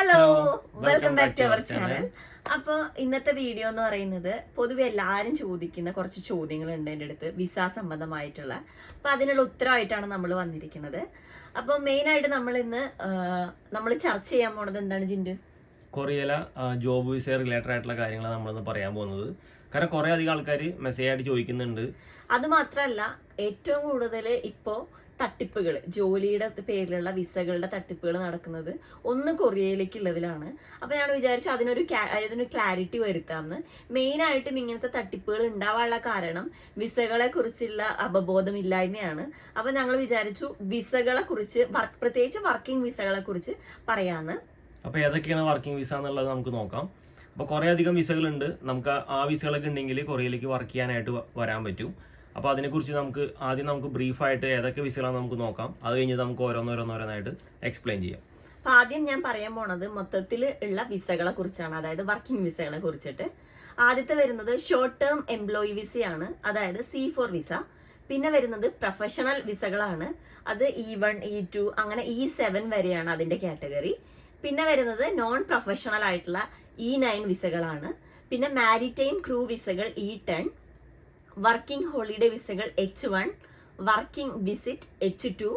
Hello welcome back to our channel അപ്പൊ അപ്പോൾ ഇന്നത്തെ വീഡിയോ എന്ന് പറയുന്നത് പൊതുവെ എല്ലാവരും ചോദിക്കുന്ന കുറച്ച് ചോദ്യങ്ങളുണ്ട് എന്റെ അടുത്ത് വിസ സംബന്ധമായിട്ടുള്ള. അപ്പോൾ അതിനുള്ള ഉത്തരമായിട്ടാണ് നമ്മൾ വന്നിരിക്കുന്നത്. അപ്പൊ മെയിൻ ആയിട്ട് നമ്മൾ ഇന്ന് നമ്മൾ ചർച്ച ചെയ്യാൻ പോണത് എന്താണ് ജിൻഡു? കൊറിയല ജോബ് വിസ റിലേറ്റഡ് ആയിട്ടുള്ള കാര്യങ്ങളാണ് നമ്മളിന്ന് പറയാൻ പോകുന്നത്. കാരണം കുറേ അധികം ആൾക്കാർ മെസ്സേജ് ആയിട്ട് ചോദിക്കുന്നുണ്ട്. അത് മാത്രമല്ല ഏറ്റവും കൂടുതൽ ഇപ്പോൾ തട്ടിപ്പുകൾ ജോലിയുടെ പേരിലുള്ള വിസകളുടെ തട്ടിപ്പുകൾ നടക്കുന്നത് ഒന്ന് കൊറിയയിലേക്കുള്ളതിലാണ്. അപ്പോൾ ഞാൻ വിചാരിച്ചു അതിനൊരു അതിനൊരു ക്ലാരിറ്റി വരുത്താമെന്ന് മെയിനായിട്ടും ഇങ്ങനത്തെ തട്ടിപ്പുകൾ ഉണ്ടാവാനുള്ള കാരണം വിസകളെ കുറിച്ചുള്ള അവബോധമില്ലായ്മയാണ്. അപ്പോൾ ഞങ്ങൾ വിചാരിച്ചു വിസകളെ കുറിച്ച് വർക്ക് പ്രത്യേകിച്ച് വർക്കിംഗ് വിസകളെ കുറിച്ച് പറയാമെന്ന് അപ്പോൾ ഏതൊക്കെയാണ് വർക്കിംഗ് വിസ എന്നുള്ളത് നമുക്ക് നോക്കാം. അപ്പോൾ കുറേ അധികം വിസകളുണ്ട്. നമുക്ക് ആ വിസകളൊക്കെ ഉണ്ടെങ്കിൽ കൊറിയയിലേക്ക് വർക്ക് ചെയ്യാനായിട്ട് വരാൻ പറ്റും. അപ്പോൾ അതിനെക്കുറിച്ച് നമുക്ക് ആദ്യം നമുക്ക് ബ്രീഫായിട്ട് ഏതൊക്കെ വിസകളാണെന്ന് നമുക്ക് നോക്കാം. അത് കഴിഞ്ഞ് നമുക്ക് ഓരോന്നോരോന്നോരോന്നായിട്ട് എക്സ്പ്ലെയിൻ ചെയ്യാം. അപ്പോൾ ആദ്യം ഞാൻ പറയാൻ പോണത് മൊത്തത്തിൽ ഉള്ള വിസകളെ കുറിച്ചാണ്. അതായത് വർക്കിംഗ് വിസകളെ കുറിച്ചിട്ട്. ആദ്യത്തെ വരുന്നത് ഷോർട്ട് ടേം എംപ്ലോയി വിസയാണ്. അതായത് സി ഫോർ വിസ. പിന്നെ വരുന്നത് പ്രൊഫഷണൽ വിസകളാണ്. അത് ഇ വൺ ഇ ടു അങ്ങനെ ഇ സെവൻ വരെയാണ് അതിന്റെ കാറ്റഗറി പിന്നെ വരുന്നത് നോൺ പ്രൊഫഷണൽ ആയിട്ടുള്ള ഇ നയൻ വിസകളാണ്. പിന്നെ മാരിടൈം ക്രൂ വിസകൾ E ten working holiday വിസകൾ H one working visit H two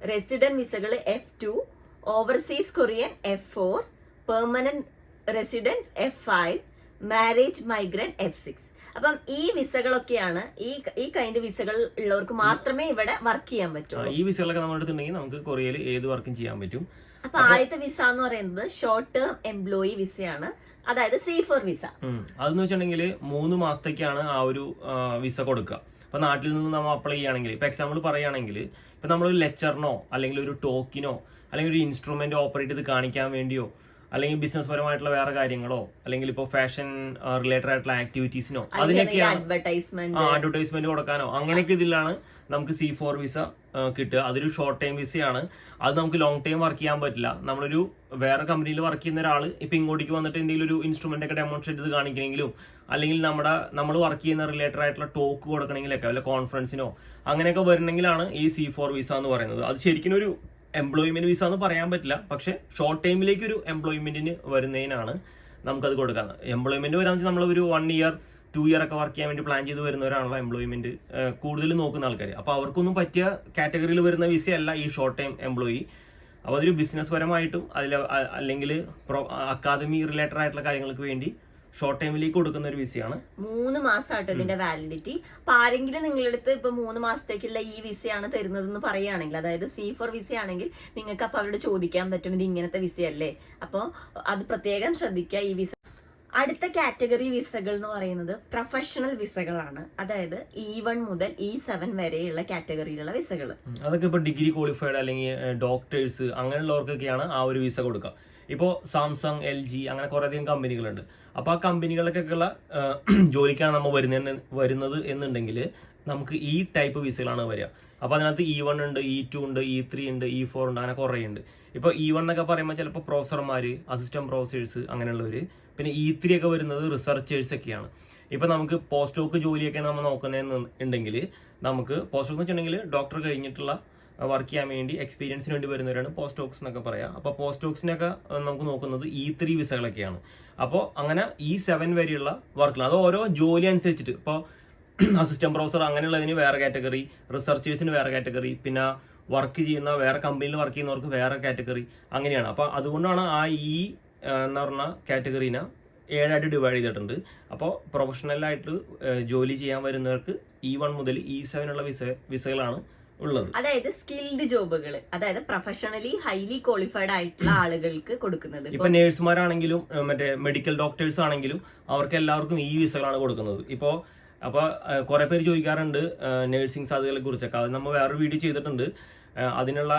resident വിസകൾ F two overseas Korean F four permanent resident F five marriage migrant F six അപ്പം ഈ വിസകളൊക്കെയാണ് ഈ ഈ kind വിസകൾ ഉള്ളവർക്ക് മാത്രമേ ഇവിടെ വർക്ക് ചെയ്യാൻ പറ്റൂ ഈ വിസകളൊക്കെ നമ്മുടെ അടുത്തുണ്ടെങ്കിൽ നമുക്ക് കൊറിയയിൽ ഏത് വർക്കും ചെയ്യാൻ പറ്റും? അപ്പൊ ആദ്യത്തെ വിസ എന്ന് പറയുന്നത് ഷോർട്ട് ടേം എംപ്ലോയി വിസയാണ് അതായത് സി ഫോർ വിസ. അതെന്ന് വെച്ചിട്ടുണ്ടെങ്കിൽ മൂന്ന് മാസത്തേക്കാണ് ആ ഒരു വിസ കൊടുക്കുക. ഇപ്പൊ നാട്ടിൽ നിന്ന് നമ്മൾ അപ്ലൈ ചെയ്യുകയാണെങ്കിൽ ഇപ്പൊ എക്സാമ്പിൾ പറയുകയാണെങ്കിൽ ഇപ്പൊ ഒരു ലെക്ചറിനോ അല്ലെങ്കിൽ ഒരു ടോക്കിനോ അല്ലെങ്കിൽ ഒരു ഇൻസ്ട്രുമെന്റ് ഓപ്പറേറ്റ് ചെയ്ത് കാണിക്കാൻ വേണ്ടിയോ അല്ലെങ്കിൽ ബിസിനസ് പരമായിട്ടുള്ള വേറെ കാര്യങ്ങളോ അല്ലെങ്കിൽ ഇപ്പോൾ ഫാഷൻ റിലേറ്റഡ് ആയിട്ടുള്ള ആക്ടിവിറ്റീസിനോ അതിനൊക്കെയാണ് അഡ്വർടൈസ്മെന്റ് അഡ്വർടൈസ്മെന്റ് കൊടുക്കാനോ അങ്ങനെയൊക്കെ ഇതിലാണ് നമുക്ക് സി ഫോർ വിസ കിട്ടുക. അതൊരു ഷോർട്ട് ടൈം വിസയാണ് അത് നമുക്ക് ലോങ് ടൈം വർക്ക് ചെയ്യാൻ പറ്റില്ല. നമ്മളൊരു വേറെ കമ്പനിയിൽ വർക്ക് ചെയ്യുന്ന ഒരാൾ ഇപ്പൊ ഇങ്ങോട്ടേക്ക് വന്നിട്ട് എന്തെങ്കിലും ഒരു ഇൻസ്ട്രുമെന്റ് ഒക്കെ ഡെമോൺസ്ട്രേറ്റ് ചെയ്ത് കാണിക്കണമെങ്കിലും അല്ലെങ്കിൽ നമ്മുടെ നമ്മൾ വർക്ക് ചെയ്യുന്ന റിലേറ്റഡ് ആയിട്ടുള്ള ടോക്ക് കൊടുക്കണമെങ്കിലൊക്കെ അല്ലെങ്കിൽ കോൺഫറൻസിനോ അങ്ങനെയൊക്കെ വരണമെങ്കിലാണ് ഈ സി ഫോർ വിസ എന്ന് പറയുന്നത്. അത് ശരിക്കും ഒരു എംപ്ലോയ്മെന്റ് വിസ എന്ന് പറയാൻ പറ്റില്ല. പക്ഷേ ഷോർട്ട് ടൈമിലേക്ക് ഒരു എംപ്ലോയ്മെന്റിന് വരുന്നതിനാണ് നമുക്കത് കൊടുക്കുന്നത് എംപ്ലോയ്മെന്റ് വരാന്ന് വെച്ചാൽ നമ്മളൊരു വൺ ഇയർ ടു ഇയർ ഒക്കെ വർക്ക് ചെയ്യാൻ വേണ്ടി പ്ലാൻ ചെയ്ത് വരുന്നവരാണല്ലോ എംപ്ലോയ്മെന്റ് കൂടുതൽ നോക്കുന്ന ആൾക്കാർ. അപ്പോൾ അവർക്കൊന്നും പറ്റിയ കാറ്റഗറിയിൽ വരുന്ന വിസ അല്ല ഈ ഷോർട്ട് ടൈം എംപ്ലോയി അപ്പോൾ അതൊരു ബിസിനസ് പരമായിട്ടും അതിൽ അല്ലെങ്കിൽ അക്കാദമി റിലേറ്റഡ് ആയിട്ടുള്ള കാര്യങ്ങൾക്ക് വേണ്ടി ഷോർട്ട് ടൈമിലേക്ക് കൊടുക്കുന്ന ഒരു വിസയാണ് മൂന്ന് മാസമാട്ടോ ഇതിന്റെ വാലിഡിറ്റി അപ്പൊ ആരെങ്കിലും നിങ്ങളുടെ അടുത്ത് ഇപ്പൊ മൂന്ന് മാസത്തേക്കുള്ള ഈ വിസയാണ് തരുന്നതെന്ന് പറയുകയാണെങ്കിൽ അതായത് സി ഫോർ വിസ ആണെങ്കിൽ നിങ്ങൾക്ക് അപ്പൊ അവരോട് ചോദിക്കാൻ പറ്റും ഇത് ഇങ്ങനത്തെ വിസയല്ലേ അപ്പോൾ അത് പ്രത്യേകം ശ്രദ്ധിക്കുക ഈ വിസ അടുത്ത കാറ്റഗറി വിസകൾ എന്ന് പറയുന്നത് പ്രൊഫഷണൽ വിസകളാണ്. അതായത് ഇ വൺ മുതൽ ഇ സെവൻ വരെയുള്ള കാറ്റഗറിയിലുള്ള വിസകൾ. അതൊക്കെ ഇപ്പോൾ ഡിഗ്രി ക്വാളിഫൈഡ് അല്ലെങ്കിൽ ഡോക്ടേഴ്സ് അങ്ങനെയുള്ളവർക്കൊക്കെയാണ് ആ ഒരു വിസ കൊടുക്കുക ഇപ്പോൾ സാംസങ് എൽ ജി അങ്ങനെ കുറേ അധികം കമ്പനികളുണ്ട്. അപ്പോൾ ആ കമ്പനികളിലേക്കൊക്കെയുള്ള ജോലിക്കാണ് നമ്മൾ വരുന്ന വരുന്നത് എന്നുണ്ടെങ്കിൽ നമുക്ക് ഈ ടൈപ്പ് വിസകളാണ് വരിക. അപ്പോൾ അതിനകത്ത് ഇ വൺ ഉണ്ട് ഇ ടു ഉണ്ട് ഇ ത്രീ ഉണ്ട് ഇ ഫോർ ഉണ്ട് അങ്ങനെ കുറേ ഉണ്ട് ഇപ്പോൾ ഇ വൺ എന്നൊക്കെ പറയുമ്പോൾ ചിലപ്പോൾ പ്രൊഫസർമാർ അസിസ്റ്റന്റ് പ്രൊഫസേഴ്സ് അങ്ങനെയുള്ളവർ പിന്നെ ഇ ത്രീ ഒക്കെ വരുന്നത് റിസർച്ചേഴ്സ് ഒക്കെയാണ്. ഇപ്പൊ നമുക്ക് പോസ്റ്റ് ഡോക്ക് ജോലിയൊക്കെ നമ്മൾ നോക്കുന്നതെന്ന് ഉണ്ടെങ്കിൽ നമുക്ക് പോസ്റ്റ് ഡോക്ക് വെച്ചിട്ടുണ്ടെങ്കിൽ ഡോക്ടർ കഴിഞ്ഞിട്ടുള്ള വർക്ക് ചെയ്യാൻ വേണ്ടി എക്സ്പീരിയൻസിന് വേണ്ടി വരുന്നവരാണ് പോസ്റ്റ് ഡോക്സ് എന്നൊക്കെ പറയാം. അപ്പോൾ പോസ്റ്റ് ഡോക്സിനൊക്കെ നമുക്ക് നോക്കുന്നത് ഇ ത്രീ വിസകളൊക്കെയാണ്. അപ്പോൾ അങ്ങനെ ഇ സെവൻ വരെയുള്ള വർക്കുകൾ അത് ഓരോ ജോലി അനുസരിച്ചിട്ട്. ഇപ്പോൾ അസിസ്റ്റന്റ് പ്രൊഫസർ അങ്ങനെയുള്ളതിന് വേറെ കാറ്റഗറി റിസർച്ചേഴ്സിന് വേറെ കാറ്റഗറി പിന്നെ വർക്ക് ചെയ്യുന്ന വേറെ കമ്പനിയിൽ വർക്ക് ചെയ്യുന്നവർക്ക് വേറെ കാറ്റഗറി അങ്ങനെയാണ്. അപ്പോൾ അതുകൊണ്ടാണ് ആ ഈ എന്ന് പറഞ്ഞ കാറ്റഗറീനെ ഏഴായിട്ട് ഡിവൈഡ് ചെയ്തിട്ടുണ്ട്. അപ്പോൾ പ്രൊഫഷണലായിട്ട് ജോലി ചെയ്യാൻ വരുന്നവർക്ക് ഇ വൺ മുതൽ ഇ സെവൻ ഉള്ള വിസ വിസകളാണ് ഉള്ളത്. അതായത് സ്കിൽഡ് ജോബുകൾ അതായത് പ്രൊഫഷണലി ഹൈലി ക്വാളിഫൈഡ് ആയിട്ടുള്ള ആളുകൾക്ക് കൊടുക്കുന്നത്. ഇപ്പൊ നേഴ്സുമാരാണെങ്കിലും മറ്റേ മെഡിക്കൽ ഡോക്ടേഴ്സ് ആണെങ്കിലും അവർക്ക് എല്ലാവർക്കും ഈ വിസകളാണ് കൊടുക്കുന്നത്. ഇപ്പോൾ അപ്പോൾ കുറെ പേര് ചോദിക്കാറുണ്ട് നേഴ്സിംഗ് സാധ്യതകളെ കുറിച്ചൊക്കെ. അത് നമ്മൾ വേറൊരു വീഡിയോ ചെയ്തിട്ടുണ്ട്. അതിനുള്ള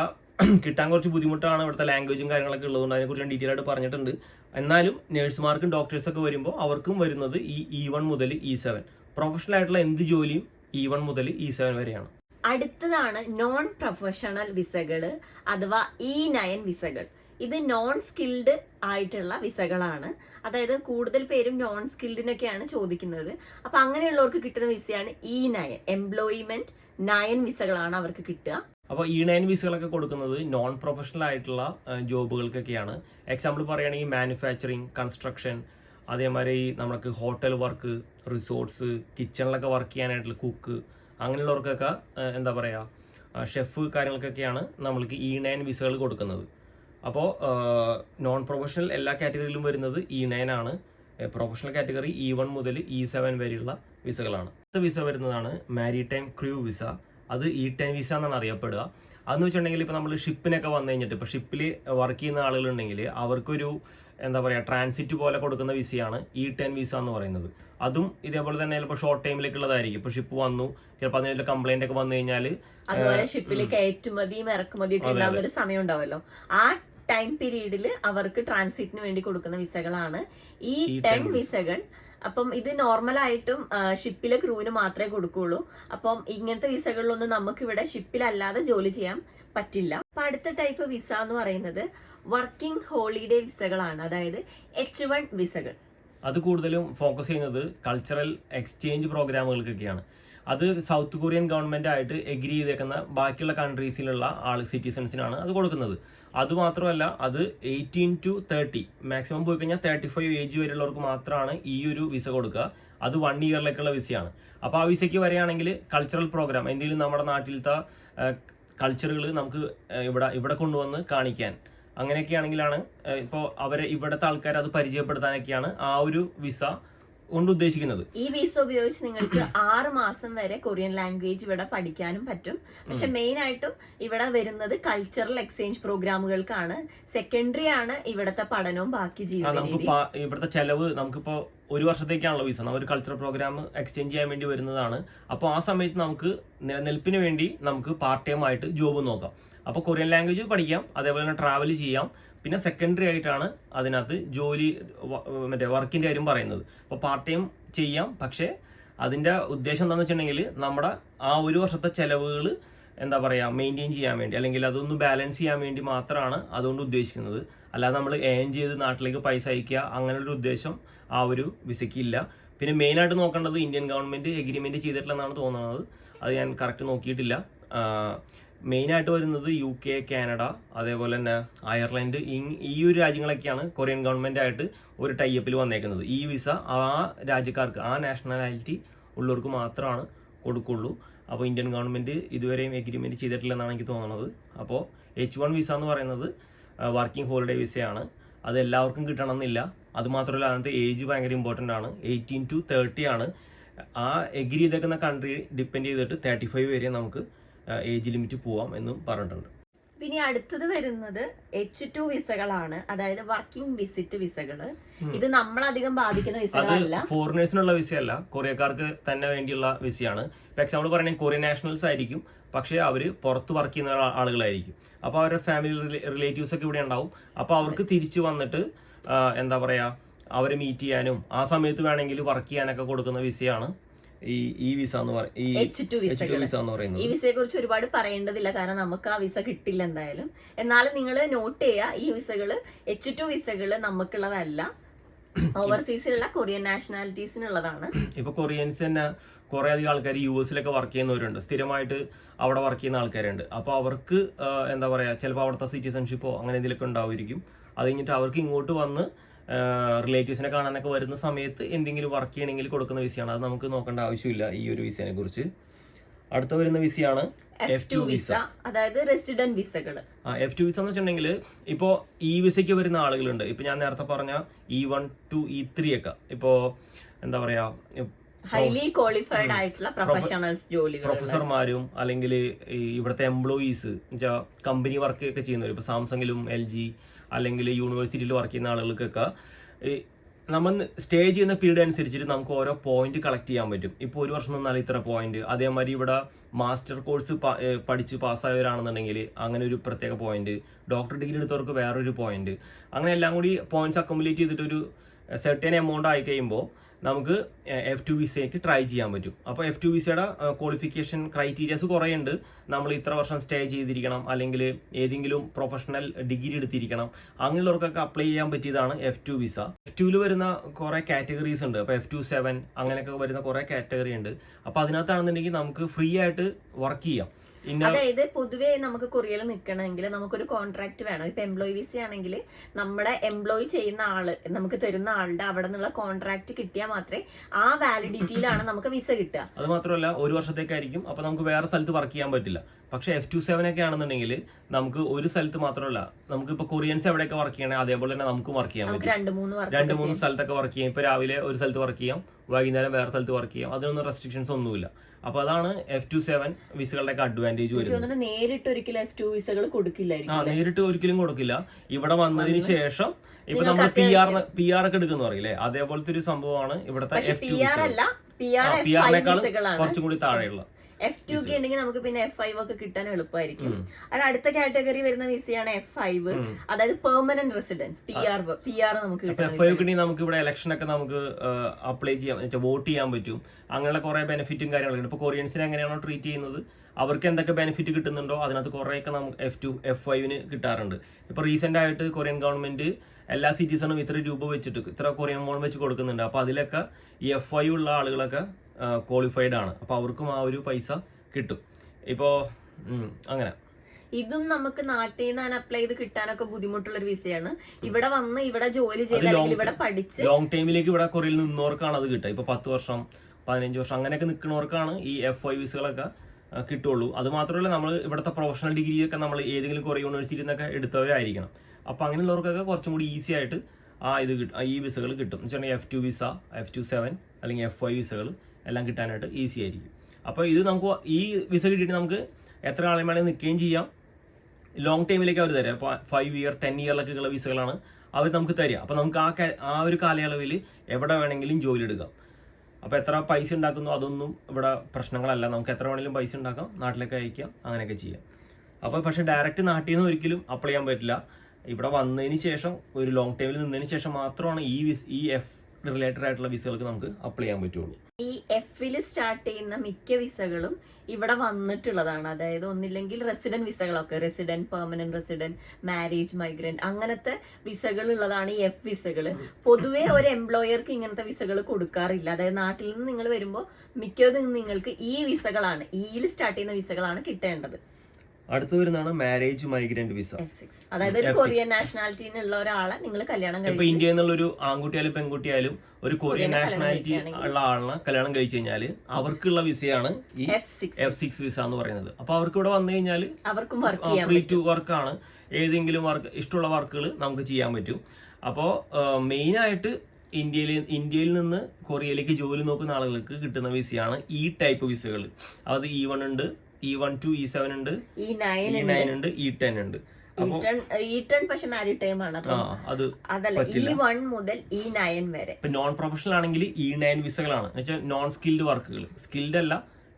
കിട്ടാൻ കുറച്ച് ബുദ്ധിമുട്ടാണ് ഇവിടുത്തെ ലാംഗ്വേജും കാര്യങ്ങളൊക്കെ ഉള്ളതുകൊണ്ട് അതിനെക്കുറിച്ച് ഡീറ്റെയിൽ ആയിട്ട് പറഞ്ഞിട്ടുണ്ട്. എന്നാലും നേഴ്സുമാർക്കും ഡോക്ടേഴ്സൊക്കെ വരുമ്പോൾ അവർക്കും വരുന്നത് ഈ ഇ വൺ മുതൽ ഇ സെവൻ പ്രൊഫഷണൽ ആയിട്ടുള്ള എന്ത് ജോലിയും ഇ വൺ മുതൽ ഇ സെവൻ വരെയാണ്. അടുത്തതാണ് നോൺ പ്രൊഫഷണൽ വിസകൾ അഥവാ ഇ നയൻ വിസകൾ. ഇത് നോൺ സ്കിൽഡ് ആയിട്ടുള്ള വിസകളാണ്. അതായത് കൂടുതൽ പേരും നോൺ സ്കിൽഡിനൊക്കെയാണ് ചോദിക്കുന്നത്. അപ്പൊ അങ്ങനെയുള്ളവർക്ക് കിട്ടുന്ന വിസയാണ് ഇ നയൻ എംപ്ലോയ്മെന്റ് നയൻ വിസകളാണ് അവർക്ക് കിട്ടുക. അപ്പോൾ ഇ നയൻ വിസകളൊക്കെ കൊടുക്കുന്നത് നോൺ പ്രൊഫഷണൽ ആയിട്ടുള്ള ജോബുകൾക്കൊക്കെയാണ്. എക്സാമ്പിൾ പറയുകയാണെങ്കിൽ മാനുഫാക്ചറിങ് കൺസ്ട്രക്ഷൻ അതേമാതിരി നമുക്ക് ഹോട്ടൽ വർക്ക് റിസോർട്ട്സ് കിച്ചണിലൊക്കെ വർക്ക് ചെയ്യാനായിട്ടുള്ള കുക്ക് അങ്ങനെയുള്ളവർക്കൊക്കെ എന്താ പറയുക ഷെഫ് കാര്യങ്ങൾക്കൊക്കെയാണ് നമ്മൾക്ക് ഇ നയൻ വിസകൾ കൊടുക്കുന്നത്. അപ്പോൾ നോൺ പ്രൊഫഷണൽ എല്ലാ കാറ്റഗറിയിലും വരുന്നത് ഇ നയൻ ആണ്. പ്രൊഫഷണൽ കാറ്റഗറി ഇ വൺ മുതൽ ഇ സെവൻ വരെയുള്ള വിസകളാണ്. അടുത്ത വിസ വരുന്നതാണ് മാരിടൈം ക്രൂ വിസ. അത് ഇ ടെൻ വിസ എന്നാണ് അറിയപ്പെടുക. അതെന്ന് വെച്ചിട്ടുണ്ടെങ്കിൽ ഇപ്പോൾ നമ്മൾ ഷിപ്പിനൊക്കെ വന്നു കഴിഞ്ഞിട്ട് ഇപ്പോൾ ഷിപ്പിൽ വർക്ക് ചെയ്യുന്ന ആളുകളുണ്ടെങ്കിൽ അവർക്കൊരു എന്താ പറയുക ട്രാൻസിറ്റ് പോലെ കൊടുക്കുന്ന വിസയാണ് ഇ ടെൻ വിസ എന്ന് പറയുന്നത്. അതും ഇതേപോലെ തന്നെ ചിലപ്പോൾ ഷോർട്ട് ടൈമിലേക്കുള്ളതായിരിക്കും ഇപ്പോൾ ഷിപ്പ് വന്നു ചിലപ്പോൾ അതിനുള്ള കംപ്ലൈന്റ് ഒക്കെ വന്നു കഴിഞ്ഞാൽ അതുപോലെ ഷിപ്പിൽ കയറ്റുമതിയും ഇറക്കുമതിയും ഒക്കെ ഉണ്ടാകുന്ന ഒരു സമയം ഉണ്ടാവല്ലോ. ആ ടൈം പീരീഡിൽ അവർക്ക് ട്രാൻസിറ്റിന് വേണ്ടി കൊടുക്കുന്ന വിസകളാണ് ഈ ഈ ടെൻ വിസകൾ അപ്പം ഇത് നോർമലായിട്ടും ഷിപ്പിലെ ക്രൂവിന് മാത്രമേ കൊടുക്കുകയുള്ളൂ അപ്പം ഇങ്ങനത്തെ വിസകളിലൊന്നും നമുക്ക് ഇവിടെ ഷിപ്പിലല്ലാതെ ജോലി ചെയ്യാൻ പറ്റില്ല. അപ്പൊ അടുത്ത ടൈപ്പ് വിസ എന്ന് പറയുന്നത് വർക്കിംഗ് ഹോളിഡേ വിസകളാണ് അതായത് എച്ച് വൺ വിസകൾ അത് കൂടുതലും ഫോക്കസ് ചെയ്യുന്നത് കൾച്ചറൽ എക്സ്ചേഞ്ച് പ്രോഗ്രാമുകൾക്കൊക്കെയാണ് അത് സൗത്ത് കൊറിയൻ ഗവൺമെന്റ് ആയിട്ട് എഗ്രി ചെയ്തേക്കുന്ന ബാക്കിയുള്ള കൺട്രീസിലുള്ള ആൾ സിറ്റിസൺസിനാണ് അത് കൊടുക്കുന്നത്. അതുമാത്രമല്ല അത് എയ്റ്റീൻ ടു തേർട്ടി മാക്സിമം പോയി കഴിഞ്ഞാൽ തേർട്ടി ഫൈവ് ഏജ് വരെയുള്ളവർക്ക് മാത്രമാണ് ഈ ഒരു വിസ കൊടുക്കുക. അത് വൺ ഇയറിലേക്കുള്ള വിസയാണ് അപ്പോൾ ആ വിസയ്ക്ക് വരികയാണെങ്കിൽ കൾച്ചറൽ പ്രോഗ്രാം എന്തെങ്കിലും നമ്മുടെ നാട്ടിലത്തെ കൾച്ചറുകൾ നമുക്ക് ഇവിടെ ഇവിടെ കൊണ്ടുവന്ന് കാണിക്കാൻ. അങ്ങനെയൊക്കെയാണെങ്കിലാണ് ഇപ്പോൾ അവരെ ഇവിടുത്തെ ആൾക്കാർ അത് പരിചയപ്പെടുത്താനൊക്കെയാണ് ആ ഒരു വിസ കൊണ്ട് ഉദ്ദേശിക്കുന്നത്. ഈ വിസ ഉപയോഗിച്ച് നിങ്ങൾക്ക് ആറ് മാസം വരെ കൊറിയൻ ലാംഗ്വേജ് ഇവിടെ പഠിക്കാനും പറ്റും. പക്ഷെ മെയിൻ ആയിട്ടും ഇവിടെ വരുന്നത് കൾച്ചറൽ എക്സ്ചേഞ്ച് പ്രോഗ്രാമുകൾക്കാണ് സെക്കൻഡറി ആണ് ഇവിടുത്തെ പഠനവും ബാക്കി ജീവിതം നമുക്ക് പാ- ഇവിടുത്തെ ചെലവ് നമുക്കിപ്പോ ഒരു വർഷത്തേക്കാണല്ലോ വിസ ഒരു കൾച്ചറൽ പ്രോഗ്രാം എക്സ്ചേഞ്ച് ചെയ്യാൻ വേണ്ടി വരുന്നതാണ്. അപ്പോൾ ആ സമയത്ത് നമുക്ക് നിലനിൽപ്പിന് വേണ്ടി നമുക്ക് പാർട്ട് ടൈം ആയിട്ട് ജോബ് നോക്കാം. അപ്പോൾ കൊറിയൻ ലാംഗ്വേജ് പഠിക്കാം അതേപോലെ തന്നെ ട്രാവൽ ചെയ്യാം. പിന്നെ സെക്കൻഡറി ആയിട്ടാണ് അതിനകത്ത് ജോലി മറ്റേ വർക്കിന്റെ കാര്യം പറയുന്നത്. അപ്പോൾ പാർട്ട് ടൈം ചെയ്യാം. പക്ഷേ അതിന്റെ ഉദ്ദേശം എന്താണെന്ന് വെച്ചിട്ടുണ്ടെങ്കിൽ നമ്മുടെ ആ ഒരു വർഷത്തെ ചിലവുകൾ എന്താ പറയുക മെയിന്റെയിൻ ചെയ്യാൻ വേണ്ടി അല്ലെങ്കിൽ അതൊന്ന് ബാലൻസ് ചെയ്യാൻ വേണ്ടി മാത്രമാണ് അതുകൊണ്ട് ഉദ്ദേശിക്കുന്നത്. അല്ലാതെ നമ്മൾ ഏൺ ചെയ്ത് നാട്ടിലേക്ക് പൈസ അയക്കുക അങ്ങനെയുള്ളൊരു ഉദ്ദേശം ആ ഒരു വിസയ്ക്ക് ഇല്ല. പിന്നെ മെയിനായിട്ട് നോക്കേണ്ടത് ഇന്ത്യൻ ഗവൺമെന്റ് എഗ്രിമെന്റ് ചെയ്തിട്ടില്ലെന്നാണ് തോന്നുന്നത്. അത് ഞാൻ കറക്റ്റ് നോക്കിയിട്ടില്ല. മെയിനായിട്ട് വരുന്നത് യു കെ കാനഡ അതേപോലെ തന്നെ അയർലൻഡ് ഈ ഒരു രാജ്യങ്ങളൊക്കെയാണ് കൊറിയൻ ഗവൺമെന്റ് ആയിട്ട് ഒരു ടൈപ്പിൽ വന്നേക്കുന്നത്. ഈ വിസ ആ രാജ്യക്കാർക്ക് ആ നാഷണാലിറ്റി ഉള്ളവർക്ക് മാത്രമാണ് കൊടുക്കുള്ളൂ. അപ്പോൾ ഇന്ത്യൻ ഗവൺമെന്റ് ഇതുവരെയും എഗ്രിമെന്റ് ചെയ്തിട്ടില്ലെന്നാണ് എനിക്ക് തോന്നുന്നത്. അപ്പോൾ എച്ച് വൺ വിസ എന്ന് പറയുന്നത് വർക്കിംഗ് ഹോളിഡേ വിസയാണ് അത് എല്ലാവർക്കും കിട്ടണമെന്നില്ല. അതുമാത്രമല്ല അതിനകത്ത് ഏജ് ഭയങ്കര ഇമ്പോർട്ടന്റ് ആണ്. എയ്റ്റീൻ ടു തേർട്ടി ആണ്. ആ എഗ്രി ചെയ്തേക്കുന്ന കൺട്രി ഡിപ്പെൻഡ് ചെയ്തിട്ട് തേർട്ടി ഫൈവ് വരെ നമുക്ക് ഏജ് ലിമിറ്റ് പോവാം എന്നും പറഞ്ഞിട്ടുണ്ട്. പിന്നെ അടുത്തത് വരുന്നത് എച്ച് ടു വിസകളാണ്. അതായത് വർക്കിംഗ് വിസിറ്റ് വിസകൾ. ഇത് നമ്മളധികം ബാധിക്കുന്ന വിസകളല്ല. ഫോറിനേഴ്സിനുള്ള വിസയല്ല. കൊറിയക്കാർക്ക് തന്നെ വേണ്ടിയുള്ള വിസയാണ്. ഇപ്പൊ എക്സാമ്പിൾ പറയുന്നത് കൊറിയൻ നാഷണൽസ് ആയിരിക്കും. പക്ഷേ അവർ പുറത്ത് വർക്ക് ചെയ്യുന്ന ആളുകളായിരിക്കും. അപ്പോൾ അവരുടെ ഫാമിലി റിലേറ്റീവ്സ് ഒക്കെ ഇവിടെ ഉണ്ടാവും. അപ്പോൾ അവർക്ക് തിരിച്ചു വന്നിട്ട് എന്താ പറയാ അവരെ മീറ്റ് ചെയ്യാനും ആ സമയത്ത് വേണമെങ്കിൽ വർക്ക് ചെയ്യാനൊക്കെ കൊടുക്കുന്ന വിസയാണ് ഈ വിസ എന്ന് പറയുന്നത് എച്ച് ടു വിസ എന്ന് ഈ വിസയെ കുറിച്ച് ഒരുപാട് പറയേണ്ടതില്ല. കാരണം നമുക്ക് ആ വിസ കിട്ടില്ല എന്തായാലും. എന്നാലും നിങ്ങൾ നോട്ട് ചെയ്യുക ഈ വിസകൾ എച്ച് ടു വിസകൾ നമുക്കുള്ളതല്ല. ഓവർസീസിലുള്ള കൊറിയൻ നാഷണാലിറ്റീസിനുള്ളതാണ് ഇപ്പൊ കൊറിയൻസ് തന്നെ കുറെ അധികം ആൾക്കാർ യു എസിലൊക്കെ വർക്ക് ചെയ്യുന്നവരുണ്ട്. സ്ഥിരമായിട്ട് അവിടെ വർക്ക് ചെയ്യുന്ന ആൾക്കാരുണ്ട്. അപ്പോൾ അവർക്ക് എന്താ പറയാ ചിലപ്പോൾ അവിടുത്തെ സിറ്റിസൺഷിപ്പോ അങ്ങനെ എന്തെങ്കിലുമൊക്കെ ഉണ്ടാവുമായിരിക്കും. അത് കഴിഞ്ഞിട്ട് അവർക്ക് ഇങ്ങോട്ട് വന്ന് റിലേറ്റീവ്സിനെ കാണാനൊക്കെ വരുന്ന സമയത്ത് എന്തെങ്കിലും വർക്ക് ചെയ്യണമെങ്കിൽ കൊടുക്കുന്ന വിസയാണ് അത് നമുക്ക് നോക്കേണ്ട ആവശ്യമില്ല ഈ ഒരു വിസയെ കുറിച്ച്. അടുത്ത വരുന്ന വിസയാണ് എഫ് ടു വിസ അതായത് റെസിഡന്റ് വിസകൾ എഫ് ടു വിസ എന്ന് വെച്ചിട്ടുണ്ടെങ്കിൽ ഇപ്പോൾ ഈ വിസയ്ക്ക് വരുന്ന ആളുകളുണ്ട്. ഇപ്പൊ ഞാൻ നേരത്തെ പറഞ്ഞ E one two E three ഒക്കെ. ഇപ്പോ എന്താ പറയാ ഹൈലി ക്വാളിഫൈഡ് ആയിട്ടുള്ള പ്രൊഫഷണൽസ് ജോലികൾ പ്രൊഫസർമാരും അല്ലെങ്കിൽ ഇവിടുത്തെ എംപ്ലോയീസ് കമ്പനി വർക്ക് ഒക്കെ ചെയ്യുന്നവർ ഇപ്പോൾ സാംസങ്ങിലും എൽ ജി അല്ലെങ്കിൽ യൂണിവേഴ്സിറ്റിയിൽ വർക്ക് ചെയ്യുന്ന ആളുകൾക്കൊക്കെ നമ്മൾ സ്റ്റേ ചെയ്യുന്ന പീരീഡ് അനുസരിച്ചിട്ട് നമുക്ക് ഓരോ പോയിന്റ് കളക്ട് ചെയ്യാൻ പറ്റും. ഇപ്പോൾ ഒരു വർഷം നിന്നാൽ ഇത്ര പോയിന്റ് അതേമാതിരി ഇവിടെ മാസ്റ്റർ കോഴ്സ് പഠിച്ച് പാസ്സായവരാണെന്നുണ്ടെങ്കിൽ അങ്ങനെ ഒരു പ്രത്യേക പോയിന്റ് ഡോക്ടർ ഡിഗ്രി എടുത്തവർക്ക് വേറൊരു പോയിന്റ് അങ്ങനെ എല്ലാം കൂടി പോയിന്റ്സ് അക്കോമുലേറ്റ് ചെയ്തിട്ടൊരു സെർട്ടേൺ എമൗണ്ട് ആയി കഴിയുമ്പോൾ നമുക്ക് എഫ് ടു വിസയ്ക്ക് ട്രൈ ചെയ്യാൻ പറ്റും. അപ്പോൾ എഫ് ടു വിസയുടെ ക്വാളിഫിക്കേഷൻ ക്രൈറ്റീരിയസ് കുറേ ഉണ്ട് നമ്മൾ ഇത്ര വർഷം സ്റ്റേ ചെയ്തിരിക്കണം. അല്ലെങ്കിൽ ഏതെങ്കിലും പ്രൊഫഷണൽ ഡിഗ്രി എടുത്തിരിക്കണം. അങ്ങനെയുള്ളവർക്കൊക്കെ അപ്ലൈ ചെയ്യാൻ പറ്റിയതാണ് എഫ് ടു വിസ എഫ് ടുവിൽ വരുന്ന കുറേ കാറ്റഗറീസ് ഉണ്ട്. അപ്പോൾ എഫ് ടു സെവൻ അങ്ങനെയൊക്കെ വരുന്ന കുറേ കാറ്റഗറി ഉണ്ട്. അപ്പോൾ അതിനകത്താണെന്നുണ്ടെങ്കിൽ നമുക്ക് ഫ്രീ ആയിട്ട് വർക്ക് ചെയ്യാം. അതായത് പൊതുവേ നമുക്ക് കൊറിയയിൽ നിൽക്കണമെങ്കിൽ നമുക്കൊരു കോൺട്രാക്ട് വേണം. ഇപ്പൊ എംപ്ലോയി വിസ ആണെങ്കിൽ നമ്മുടെ എംപ്ലോയി ചെയ്യുന്ന ആൾ നമുക്ക് തരുന്ന ആളുടെ അവിടെ നിന്നുള്ള കോൺട്രാക്ട് കിട്ടിയാൽ മാത്രമേ ആ വാലിഡിറ്റിയിലാണ് നമുക്ക് വിസ കിട്ടുക. അത് മാത്രമല്ല ഒരു വർഷത്തേക്കായിരിക്കും. അപ്പൊ നമുക്ക് വേറെ സ്ഥലത്ത് വർക്ക് ചെയ്യാൻ പറ്റില്ല. പക്ഷെ എഫ് ടു സെവൻ ഒക്കെ ആണെന്നുണ്ടെങ്കിൽ നമുക്ക് ഒരു സ്ഥലത്ത് മാത്രമല്ല നമുക്ക് ഇപ്പൊ കൊറിയൻസ് എവിടെയൊക്കെ വർക്ക് ചെയ്യണേ അതേപോലെ തന്നെ നമുക്ക് വർക്ക് ചെയ്യാൻ പറ്റും. രണ്ട് മൂന്ന് രണ്ട് വർക്ക് മൂന്ന് സ്ഥലത്തൊക്കെ വർക്ക് ചെയ്യാം. ഇപ്പൊ രാവിലെ ഒരു സ്ഥലത്ത് വർക്ക് ചെയ്യാം വൈകുന്നേരം വേറെ സ്ഥലത്ത് വർക്ക് ചെയ്യാം. അതിനൊന്നും റെസ്ട്രിക്ഷൻസ് ഒന്നുമില്ല. അപ്പൊ അതാണ് എഫ് ടു സെവൻ വിസകളുടെ ഒക്കെ അഡ്വാന്റേജ് വരുന്നത്. നേരിട്ട് ഒരിക്കലും എഫ് ടു വിസകൾ ആ കൊടുക്കില്ലായിരിക്കും നേരിട്ട് ഒരിക്കലും കൊടുക്കില്ല. ഇവിടെ വന്നതിന് ശേഷം ഇപ്പൊ നമ്മൾ പി ആർ പി ആർ ഒക്കെ എടുക്കുന്ന പറയില്ലേ? അതേപോലത്തെ ഒരു സംഭവമാണ് ഇവിടുത്തെ എഫ് പി ടു വിസകളാണ് കുറച്ചും കൂടി താഴെയുള്ള. എഫ് ടു ഒക്കെ ഉണ്ടെങ്കിൽ നമുക്ക് പിന്നെ എഫ് ഫൈവ് ഒക്കെ കിട്ടാൻ എളുപ്പമായിരിക്കും. അതിൽ അടുത്ത കാറ്റഗറി വരുന്ന വിസയാണ് എഫ് ഫൈവ് അതായത് permanent residence P R P R നമുക്ക് കിട്ടി നമുക്ക് ഇവിടെ ഇലക്ഷൻ ഒക്കെ നമുക്ക് അപ്ലൈ ചെയ്യാൻ വോട്ട് ചെയ്യാൻ പറ്റും. അങ്ങനെയുള്ള കുറെ ബെനിഫിറ്റും കാര്യങ്ങളൊക്കെ ഇപ്പൊ കൊറിയൻസിനെ എങ്ങനെയാണോ ട്രീറ്റ് ചെയ്യുന്നത്? അവർക്ക് എന്തൊക്കെ ബെനിഫിറ്റ് കിട്ടുന്നുണ്ടോ അതിനകത്ത് കുറേയൊക്കെ നമുക്ക് എഫ് ടു എഫ് ഫൈവിന് കിട്ടാറുണ്ട്. ഇപ്പൊ റീസെന്റ് ആയിട്ട് കൊറിയൻ ഗവൺമെന്റ് എല്ലാ സിറ്റിസണും ഇത്ര രൂപ വെച്ചിട്ട് ഇത്ര കൊറിയൻ മോൺ വെച്ച് കൊടുക്കുന്നുണ്ട്. അപ്പൊ അതിലൊക്കെ ഈ എഫ് ഐ ഉള്ള ആളുകളൊക്കെ ക്വാളിഫൈഡ് ആണ്. അപ്പൊ അവർക്കും ആ ഒരു പൈസ കിട്ടും. ഇപ്പോ അങ്ങനെ. ഇതും നമുക്ക് നാട്ടിൽ നിന്ന് അപ്ലൈ ചെയ്ത് കിട്ടാനൊക്കെ ബുദ്ധിമുട്ടുള്ള ഒരു വിസയാണ് ഇവിടെ വന്ന് ഇവിടെ ജോലി ചെയ്ത് അല്ലെങ്കിൽ ഇവിടെ പഠിച്ച് ലോങ് ടൈമിലേക്ക് ഇവിടെ കൊറിയയിൽ നിന്നവർക്കാണ് അത് കിട്ടുക. ഇപ്പൊ പത്ത് വർഷം പതിനഞ്ച് വർഷം അങ്ങനെയൊക്കെ നിൽക്കുന്നവർക്കാണ് ഈ എഫ് ഐ വിസകളൊക്കെ കിട്ടുള്ളൂ അത് മാത്രമല്ല നമ്മൾ ഇവിടുത്തെ പ്രൊഫഷണൽ ഡിഗ്രി ഒക്കെ നമ്മൾ ഏതെങ്കിലും കൊറിയ യൂണിവേഴ്സിറ്റിയിൽ നിന്നൊക്കെ എടുത്തവരായിരിക്കണം അപ്പോൾ അങ്ങനെയുള്ളവർക്കൊക്കെ കുറച്ചും കൂടി ഈസി ആയിട്ട് ആ ഇത് കിട്ടും ഈ വിസകൾ കിട്ടും. എന്ന് വെച്ചിട്ടുണ്ടെങ്കിൽ F two visa F two seven അല്ലെങ്കിൽ എഫ് ഐ വിസകൾ എല്ലാം കിട്ടാനായിട്ട് ഈസി ആയിരിക്കും. അപ്പോൾ ഇത് നമുക്ക് ഈ വിസ കിട്ടിയിട്ട് നമുക്ക് എത്ര കാലം വേണമെങ്കിൽ നിൽക്കുകയും ചെയ്യാം. ലോങ് ടൈമിലേക്ക് അവർ തരാം. അപ്പോൾ ഫൈവ് ഇയർ ടെൻ ഇയറിലൊക്കെ ഉള്ള വിസകളാണ് അവർ നമുക്ക് തരിക. അപ്പോൾ നമുക്ക് ആ ആ ഒരു കാലയളവിൽ എവിടെ വേണമെങ്കിലും ജോലി എടുക്കാം. അപ്പോൾ എത്ര പൈസ ഉണ്ടാക്കുന്നു അതൊന്നും ഇവിടെ പ്രശ്നങ്ങളല്ല. നമുക്ക് എത്ര വേണമെങ്കിലും പൈസ ഉണ്ടാക്കാം. നാട്ടിലേക്ക് അയക്കാം. അങ്ങനെയൊക്കെ ചെയ്യാം. അപ്പോൾ പക്ഷേ ഡയറക്റ്റ് നാട്ടിൽ നിന്ന് ഒരിക്കലും അപ്ലൈ ചെയ്യാൻ പറ്റില്ല. ഇവിടെ വന്നതിന് ശേഷം ഒരു ലോങ് ടൈമിൽ നിന്നതിന് ശേഷം മാത്രമാണ് ഈ ഈ എഫ് റിലേറ്റഡ് ആയിട്ടുള്ള വിസകൾക്ക് നമുക്ക് അപ്ലൈ ചെയ്യാൻ പറ്റുള്ളൂ. ഈ എഫിൽ സ്റ്റാർട്ട് ചെയ്യുന്ന മിക്ക വിസകളും ഇവിടെ വന്നിട്ടുള്ളതാണ്. അതായത് ഒന്നില്ലെങ്കിൽ resident വിസകളൊക്കെ resident permanent resident marriage migrant അങ്ങനത്തെ വിസകൾ ഉള്ളതാണ് ഈ എഫ് വിസകൾ പൊതുവെ ഒരു എംപ്ലോയർക്ക് ഇങ്ങനത്തെ വിസകൾ കൊടുക്കാറില്ല. അതായത് നാട്ടിൽ നിന്ന് നിങ്ങൾ വരുമ്പോൾ മിക്കതും നിങ്ങൾക്ക് ഈ വിസകളാണ് ഇയിൽ സ്റ്റാർട്ട് ചെയ്യുന്ന വിസകളാണ് കിട്ടേണ്ടത്. അടുത്ത് വരുന്നതാണ് മാരേജ് മൈഗ്രന്റ് വിസ അതായത് ഒരു കൊറിയൻ നാഷണാലിറ്റിയിലുള്ള ഒരാളെ നിങ്ങൾ കല്യാണം ഇപ്പൊ ഇന്ത്യ എന്നുള്ള നിന്നുള്ളൊരു ആൺകുട്ടിയായാലും പെൺകുട്ടിയായാലും ഒരു കൊറിയൻ നാഷണാലിറ്റി ഉള്ള ആളിനെ കല്യാണം കഴിച്ചു കഴിഞ്ഞാൽ അവർക്കുള്ള വിസയാണ് ഈ എഫ് സിക്സ് വിസ എന്ന് പറയുന്നത്. അപ്പൊ അവർക്ക് ഇവിടെ വന്നു കഴിഞ്ഞാൽ അവർക്കും ഫ്രീ ടു വർക്കാണ് ഏതെങ്കിലും വർക്ക് ഇഷ്ടമുള്ള വർക്കുകൾ നമുക്ക് ചെയ്യാൻ പറ്റും. അപ്പോൾ മെയിൻ ആയിട്ട് ഇന്ത്യയിൽ ഇന്ത്യയിൽ നിന്ന് കൊറിയയിലേക്ക് ജോലി നോക്കുന്ന ആളുകൾക്ക് കിട്ടുന്ന വിസയാണ് ഈ ടൈപ്പ് വിസകൾ അത് ഇ വൺ ഉണ്ട് E one two E seven ഉണ്ട്. നയൻ ഇ നയൻ ഉണ്ട്. ഇ ടെൻ ഉണ്ട്. പക്ഷെ ആണ്. ആ അത് അതല്ല ഈ വൺ മുതൽ നയൻ വരെ. ഇപ്പൊ നോൺ പ്രൊഫഷണൽ ആണെങ്കിൽ ഇ നയൻ വിസകളാണ്. വെച്ചാൽ നോൺ സ്കിൽഡ് വർക്കുകൾ സ്കിൽഡ് അല്ല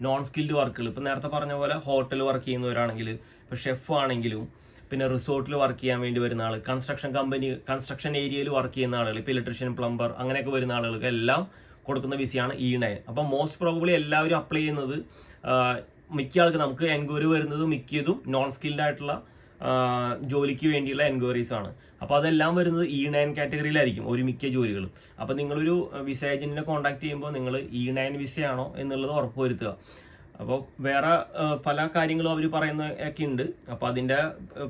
നോൺ സ്കിൽഡ് വർക്കുകൾ ഇപ്പൊ നേരത്തെ പറഞ്ഞ പോലെ ഹോട്ടൽ വർക്ക് ചെയ്യുന്നവരാണെങ്കിൽ ഇപ്പൊ ഷെഫ് ആണെങ്കിലും പിന്നെ റിസോർട്ടിൽ വർക്ക് ചെയ്യാൻ വേണ്ടി വരുന്ന ആൾ കൺസ്ട്രക്ഷൻ കമ്പനി കൺസ്ട്രക്ഷൻ ഏരിയയിൽ വർക്ക് ചെയ്യുന്ന ആളുകൾ ഇപ്പൊ ഇലക്ട്രീഷ്യൻ പ്ലംബർ അങ്ങനെയൊക്കെ വരുന്ന ആളുകൾക്ക് എല്ലാം കൊടുക്കുന്ന വിസയാണ് ഇ നയൻ അപ്പൊ മോസ്റ്റ് പ്രോബബ്ലി എല്ലാവരും അപ്ലൈ ചെയ്യുന്നത് മിക്ക ആൾക്ക് നമുക്ക് എൻക്വയറി വരുന്നത് മിക്കതും നോൺ സ്കിൽഡ് ആയിട്ടുള്ള ജോലിക്ക് വേണ്ടിയുള്ള എൻക്വയറീസ് ആണ്. അപ്പോൾ അതെല്ലാം വരുന്നത് ഇ നയൻ കാറ്റഗറിയിലായിരിക്കും ഒരു മിക്ക ജോലികളും. അപ്പോൾ നിങ്ങളൊരു വിസ ഏജന്റിനെ കോൺടാക്ട് ചെയ്യുമ്പോൾ നിങ്ങൾ ഇ നയൻ വിസയാണോ എന്നുള്ളത് ഉറപ്പുവരുത്തുക. അപ്പോൾ വേറെ പല കാര്യങ്ങളും അവർ പറയുന്ന ഒക്കെ ഉണ്ട് അപ്പോൾ അതിന്റെ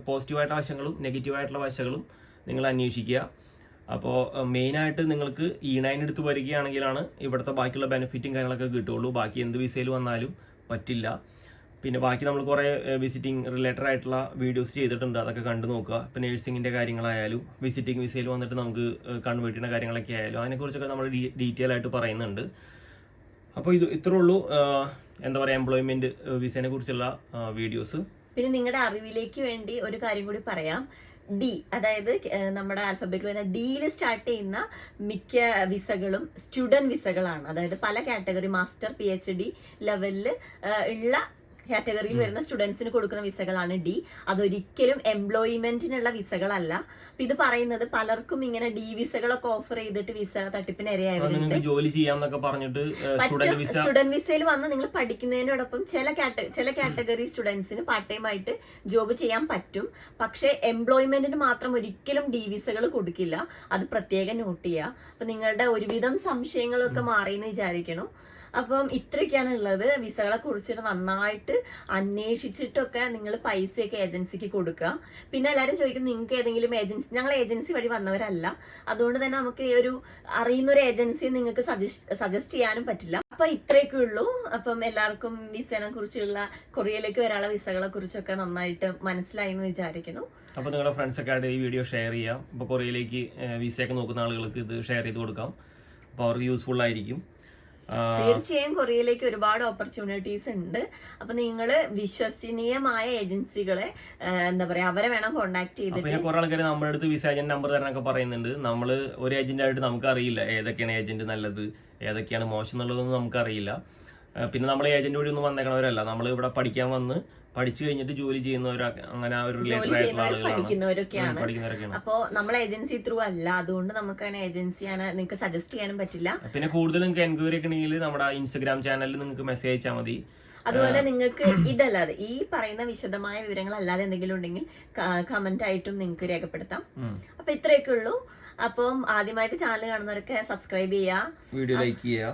പോസിറ്റീവായിട്ടുള്ള വശങ്ങളും നെഗറ്റീവായിട്ടുള്ള വശങ്ങളും നിങ്ങൾ അന്വേഷിക്കുക. അപ്പോൾ മെയിനായിട്ട് നിങ്ങൾക്ക് ഇ നയൻ എടുത്ത് വരികയാണെങ്കിലാണ് ഇവിടുത്തെ ബാക്കിയുള്ള ബെനിഫിറ്റും കാര്യങ്ങളൊക്കെ കിട്ടുള്ളൂ ബാക്കി എന്ത് വിസയിൽ വന്നാലും പറ്റില്ല. പിന്നെ ബാക്കി നമ്മൾ കുറേ വിസിറ്റിംഗ് റിലേറ്റഡ് ആയിട്ടുള്ള വീഡിയോസ് ചെയ്തിട്ടുണ്ട്. അതൊക്കെ കണ്ടു നോക്കുക. ഇപ്പം നേഴ്സിങ്ങിന്റെ കാര്യങ്ങളായാലും വിസിറ്റിംഗ് വിസയിൽ വന്നിട്ട് നമുക്ക് കൺവേർട്ട് ചെയ്യുന്ന കാര്യങ്ങളൊക്കെ ആയാലും അതിനെക്കുറിച്ചൊക്കെ നമ്മൾ ഡീറ്റെയിൽ ആയിട്ട് പറയുന്നുണ്ട്. അപ്പോൾ ഇത് ഇത്രേ ഉള്ളൂ. എന്താ പറയുക എംപ്ലോയ്മെന്റ് വിസേനെ കുറിച്ചുള്ള വീഡിയോസ് പിന്നെ നിങ്ങളുടെ അറിവിലേക്ക് വേണ്ടി ഒരു കാര്യം കൂടി പറയാം. ഡി അതായത് നമ്മുടെ ആൽഫബറ്റിൽ വരുന്ന ഡിയിൽ സ്റ്റാർട്ട് ചെയ്യുന്ന മിക്ക വിസകളും സ്റ്റുഡന്റ് വിസകളാണ്. അതായത് പല category master P H D ലെവലിൽ ഉള്ള കാറ്റഗറിയിൽ വരുന്ന സ്റ്റുഡൻസിന് കൊടുക്കുന്ന വിസകളാണ് ഡി അതൊരിക്കലും എംപ്ലോയ്മെന്റിനുള്ള വിസകളല്ല. അപ്പൊ ഇത് പറയുന്നത് പലർക്കും ഇങ്ങനെ ഡി വിസകളൊക്കെ ഓഫർ ചെയ്തിട്ട് വിസ തട്ടിപ്പിന് ഇരയായവരുണ്ട് ജോലി ചെയ്യാന്നൊക്കെ പറഞ്ഞിട്ട് സ്റ്റുഡന്റ് വിസയിൽ വന്ന് നിങ്ങൾ പഠിക്കുന്നതിനോടൊപ്പം ചില ചില കാറ്റഗറി സ്റ്റുഡൻസിന് പാർട്ട് ടൈം ആയിട്ട് ജോബ് ചെയ്യാൻ പറ്റും. പക്ഷേ എംപ്ലോയ്മെന്റിന് മാത്രം ഒരിക്കലും ഡി വിസകൾ കൊടുക്കില്ല. അത് പ്രത്യേകം നോട്ട് ചെയ്യുക. അപ്പൊ നിങ്ങളുടെ ഒരുവിധം സംശയങ്ങളൊക്കെ മാറിയെന്ന് വിചാരിക്കണം. അപ്പം ഇത്രയൊക്കെയാണ് ഉള്ളത് വിസകളെ കുറിച്ചിട്ട് നന്നായിട്ട് അന്വേഷിച്ചിട്ടൊക്കെ നിങ്ങൾ പൈസയൊക്കെ ഏജൻസിക്ക് കൊടുക്കുക. പിന്നെ എല്ലാവരും ചോദിക്കും നിങ്ങൾക്ക് ഏതെങ്കിലും ഏജൻസി? ഞങ്ങൾ ഏജൻസി വഴി വന്നവരല്ല. അതുകൊണ്ട് തന്നെ നമുക്ക് ഈ ഒരു അറിയുന്ന ഒരു ഏജൻസി നിങ്ങൾക്ക് സജസ്റ്റ് ചെയ്യാനും പറ്റില്ല. അപ്പൊ ഇത്രയൊക്കെ ഉള്ളൂ. അപ്പം എല്ലാവർക്കും വിസനെ കുറിച്ചുള്ള കൊറിയയിലേക്ക് വരാനുള്ള വിസകളെ കുറിച്ചൊക്കെ നന്നായിട്ട് മനസ്സിലായി എന്ന് വിചാരിക്കുന്നു. അപ്പോൾ നിങ്ങളുടെ ഫ്രണ്ട്സ് ഒക്കെ ആയിട്ട് ഈ വീഡിയോ ഷെയർ ചെയ്യാം. അപ്പോൾ കൊറിയയിലേക്ക് വിസയൊക്കെ നോക്കുന്ന ആളുകൾക്ക് ഇത് ഷെയർ ചെയ്ത് കൊടുക്കാം. അപ്പോൾ അവർക്ക് യൂസ്ഫുൾ ആയിരിക്കും. തീർച്ചയായും കൊറിയയിലേക്ക് ഒരുപാട് ഓപ്പർച്യൂണിറ്റീസ് ഉണ്ട്. അപ്പൊ നിങ്ങൾ വിശ്വസനീയമായ ഏജൻസികളെ എന്താ പറയാ അവരെ വേണം കോണ്ടാക്ട് ചെയ്തിട്ട് പിന്നെ കുറെ ആൾക്കാർ നമ്മുടെ അടുത്ത് വിസ ഏജന്റ് നമ്പർ തരാനൊക്കെ പറയുന്നുണ്ട്. നമ്മൾ ഒരു ഏജന്റ് ആയിട്ട് നമുക്ക് അറിയില്ല ഏതൊക്കെയാണ് ഏജന്റ് നല്ലത് ഏതൊക്കെയാണ് മോശം എന്നുള്ളതൊന്നും നമുക്ക് അറിയില്ല ആ, പിന്നെ നമ്മൾ ഏജന്റ് വഴി ഒന്നും വന്നേക്കണവരല്ല. നമ്മൾ ഇവിടെ പഠിക്കാൻ വന്ന് പഠിച്ചു കഴിഞ്ഞിട്ട് ജോലി ചെയ്യുന്നവരൊക്കെ അങ്ങനെ ആ ഒരു റിലേറ്റഡ് ആയിട്ടുള്ള ആളുകളാണ്. ഉം, പഠിക്കുന്നവരൊക്കെയാണ്. അപ്പോൾ അപ്പോ നമ്മൾ ഏജൻസി ത്രൂ അല്ല. അതുകൊണ്ട് നമുക്ക് അങ്ങനെ ഏജൻസി നിങ്ങൾക്ക് സജസ്റ്റ് ചെയ്യാനും പറ്റില്ല. പിന്നെ കൂടുതൽ നിങ്ങൾക്ക് എൻക്വയറി ഒക്കെ ഉണ്ടെങ്കിൽ നമ്മുടെ ഇൻസ്റ്റഗ്രാം ചാനലിൽ നിങ്ങൾക്ക് മെസ്സേജ് അയച്ചാൽ മതി. അതുപോലെ നിങ്ങൾക്ക് ഇതല്ലാതെ ഈ പറയുന്ന വിശദമായ വിവരങ്ങൾ അല്ലാതെ എന്തെങ്കിലും ഉണ്ടെങ്കിൽ കമന്റ് ആയിട്ടും നിങ്ങൾക്ക് രേഖപ്പെടുത്താം. അപ്പൊ ഇത്രയൊക്കെ ഉള്ളൂ. അപ്പം ആദ്യമായിട്ട് ചാനൽ കാണുന്നവരൊക്കെ സബ്സ്ക്രൈബ് ചെയ്യുക വീഡിയോ ലൈക്ക് ചെയ്യുക